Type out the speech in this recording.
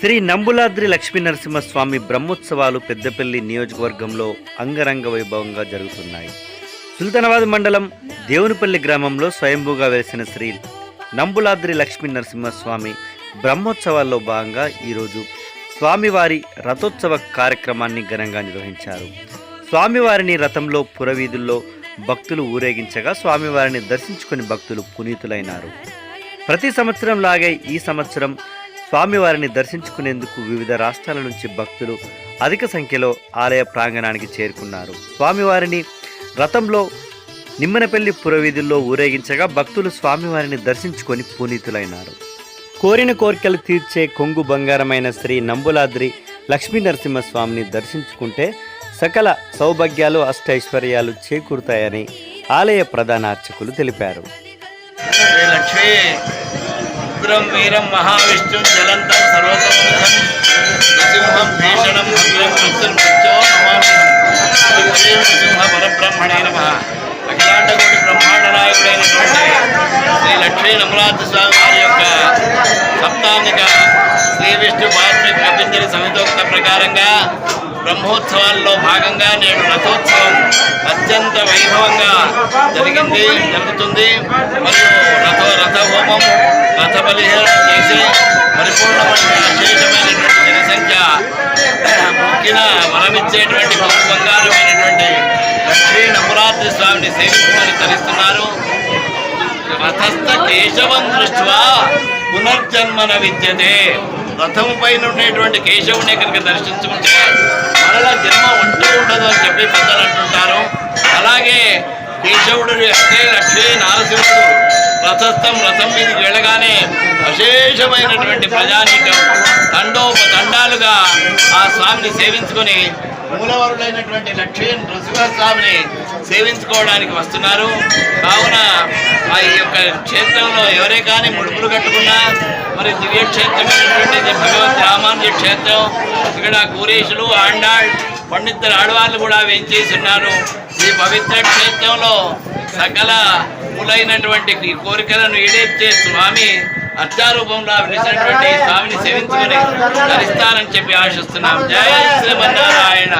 శ్రీ నంబులాద్రి లక్ష్మీ నరసింహస్వామి బ్రహ్మోత్సవాలు పెద్దపల్లి నియోజకవర్గంలో అంగరంగ వైభవంగా జరుగుతున్నాయి. సుల్తానాబాద్ మండలం దేవునిపల్లి గ్రామంలో స్వయంభూగా వెలిసిన శ్రీ నంబులాద్రి లక్ష్మీ నరసింహస్వామి బ్రహ్మోత్సవాల్లో భాగంగా ఈరోజు స్వామివారి రథోత్సవ కార్యక్రమాన్ని ఘనంగా నిర్వహించారు. స్వామివారిని రథంలో పురవీధుల్లో భక్తులు ఊరేగించగా స్వామివారిని దర్శించుకుని భక్తులు పునీతులైనారు. ప్రతి సంవత్సరం లాగే ఈ సంవత్సరం స్వామివారిని దర్శించుకునేందుకు వివిధ రాష్ట్రాల నుంచి భక్తులు అధిక సంఖ్యలో ఆలయ ప్రాంగణానికి చేరుకున్నారు. స్వామివారిని రథంలో నిమ్మనపల్లి పురవీధుల్లో ఊరేగించగా భక్తులు స్వామివారిని దర్శించుకొని పునీతులైనారు. కోరిన కోరికలు తీర్చే కొంగు బంగారమైన శ్రీ నంబులాద్రి లక్ష్మీ నరసింహస్వామిని దర్శించుకుంటే సకల సౌభాగ్యాలు అష్టైశ్వర్యాలు చేకూరుతాయని ఆలయ ప్రధాన అర్చకులు తెలిపారు లక్ష్మీ ఉగ్రం వీరం మహావిష్ణుం జలంతం సర్వసంహం నృసింహం భీషణం భద్రం మృత్యుర్మృత్యో నమామి నృసింహ పరబ్రహ్మణే నమ. అఖిలాండకోటి బ్రహ్మాండ నాయకుడైనటువంటి శ్రీ లక్ష్మీ నమరాజ స్వామి వారి యొక్క సప్తాంగిక శ్రీ విష్ణు పాత్రి ప్రపంచని సమితోక్త ప్రకారంగా బ్రహ్మోత్సవాల్లో భాగంగా నేడు రథోత్సవం అత్యంత వైభవంగా జరిగింది జరుగుతుంది. మరియు రథ రథ హోమం రథ బలిహరణ చేసి పరిపూర్ణమైన విశేషమైనటువంటి జనసంఖ్య మొక్కిన వరమిచ్చేటువంటి గొప్ప బంగారమైనటువంటి లక్ష్మీ నవరాత్రి స్వామిని సేవించమని తరిస్తున్నారు రథస్థ కేశవం దృష్ట్యా పునర్జన్మన విద్యతే. రథము పైన ఉండేటువంటి కేశవుని కనుక దర్శించుకుంటే మరలా జన్మ ఉంటూ ఉండదు అని చెప్పి పెద్దలు అంటుంటారు. అలాగే కేశవుడు అంటే లక్ష్మీ నారసింహుడు రథస్థం రథం మీదకి వెళ్ళగానే అశేషమైనటువంటి ప్రజానీకం తండోప తండాలుగా ఆ స్వామిని సేవించుకొని మూలవరుడైనటువంటి లక్ష్మీ నృసింహస్వామిని సేవించుకోవడానికి వస్తున్నారు. కావున ఆ ఈ యొక్క క్షేత్రంలో ఎవరే కానీ ముడుపులు కట్టుకున్నా మరి దివ్యక్షేత్రమైనటువంటి ఇది భగవత్ రామానుజ క్షేత్రం ఇక్కడ కూరేషులు ఆండాళ్ పండితులు ఆడవాళ్ళు కూడా వేంచేసి ఉన్నారు ఈ పవిత్ర క్షేత్రంలో సకల మూలైనటువంటి కోరికలను ఈడేర్చే స్వామి అర్చారూపంలో వెలిసినటువంటి స్వామిని సేవించుకొని ధరిస్తానని చెప్పి ఆశిస్తున్నాం. జయ శ్రీమన్నారాయణ.